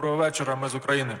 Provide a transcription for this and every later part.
Доброго вечора, ми з України.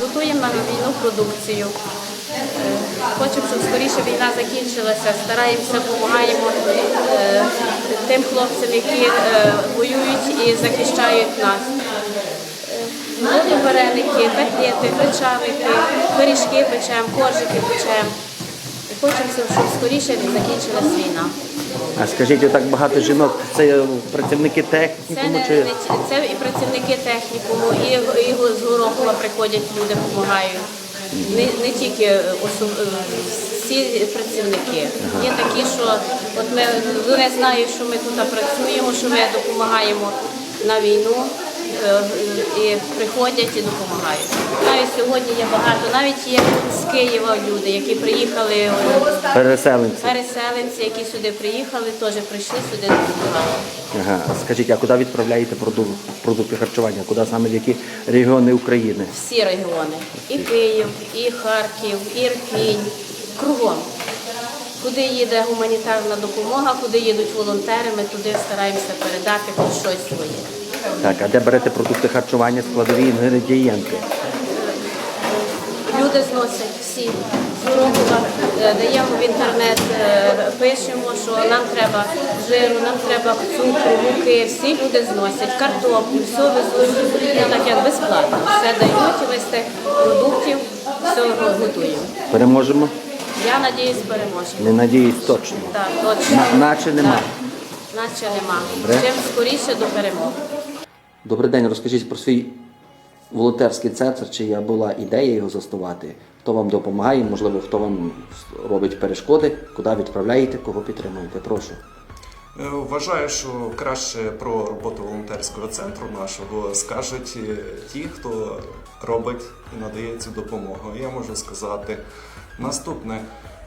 Готуємо на продукцію. Хочемо, щоб скоріше війна закінчилася. Стараємося, допомагаємо е, тим хлопцям, які е, воюють і захищають нас. Е, вареники, котлети, печавики, пиріжки печемо, коржики печемо. Хочемо, щоб скоріше закінчилась війна. А скажіть, отак багато жінок, це працівники Це, технікуму не, чи це і працівники технікуму, і, і з Горохова приходять люди, допомагають. Не, не тільки особ... е, всі працівники. Є такі, що от ми вони знають, що ми тут працюємо, що ми допомагаємо на війну. Е, І приходять і допомагають. Навіть сьогодні є багато, навіть є з Києва люди, які приїхали е, переселенці? переселенці, які сюди приїхали, теж прийшли сюди допомагати. Ага. Скажіть, а куди відправляєте продукти, продукти харчування? Куди саме в які регіони України? всі регіони. І Київ, і Харків, і Ірпінь, кругом. Куди їде гуманітарна допомога, куди їдуть волонтери, ми туди стараємося передати хоч щось своє. Так, а де берете продукти харчування, складові інгредієнти? Люди зносять всі з е, даємо в інтернет, е, пишемо, що нам треба жиру, нам треба цукру, муки, всі люди зносять, картоплю, все везуть, ну, так як безплатно. Все дають, і ми тих продуктів все готуємо. Переможемо? Я надіюсь, переможемо. Не надіюсь точно. Так, точно. На- наче нема. Так, наче нема. Добре. Чим скоріше до перемоги. Добрий день, розкажіть про свій волонтерський центр, чи я була ідея його заснувати? Хто вам допомагає, можливо, хто вам робить перешкоди, куди відправляєте, кого підтримуєте? Прошу. Е, Вважаю, що краще про роботу волонтерського центру нашого скажуть е, ті, хто робить і надає цю допомогу. Я можу сказати наступне,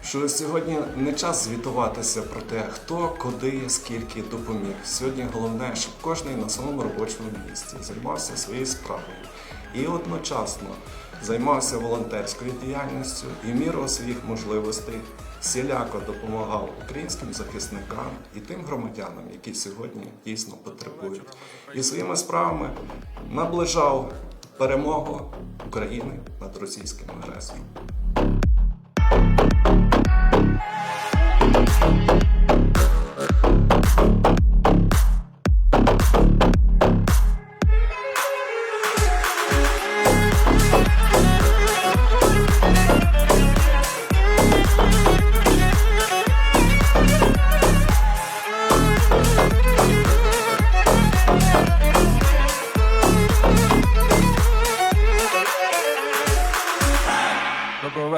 що сьогодні не час звітуватися про те, хто, куди, скільки допоміг. Сьогодні головне, щоб кожен на своєму робочому місці займався своєю справою і одночасно займався волонтерською діяльністю і міру своїх можливостей всіляко допомагав українським захисникам і тим громадянам, які сьогодні дійсно потребують, і своїми справами наближав перемогу України над російським агресором.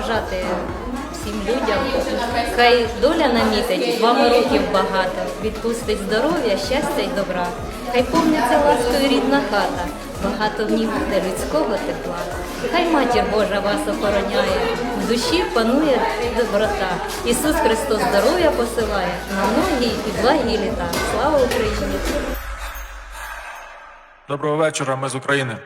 Побажати всім людям. Хай доля намітить вам років багато, відпустить здоров'я, щастя й добра. Хай повниться ласкою рідна хата, багато в ній буде людського тепла. Хай матір Божа вас охороняє, в душі панує доброта. Ісус Христос здоров'я посилає на многі і благі літа. Слава Україні! Доброго вечора, ми з України.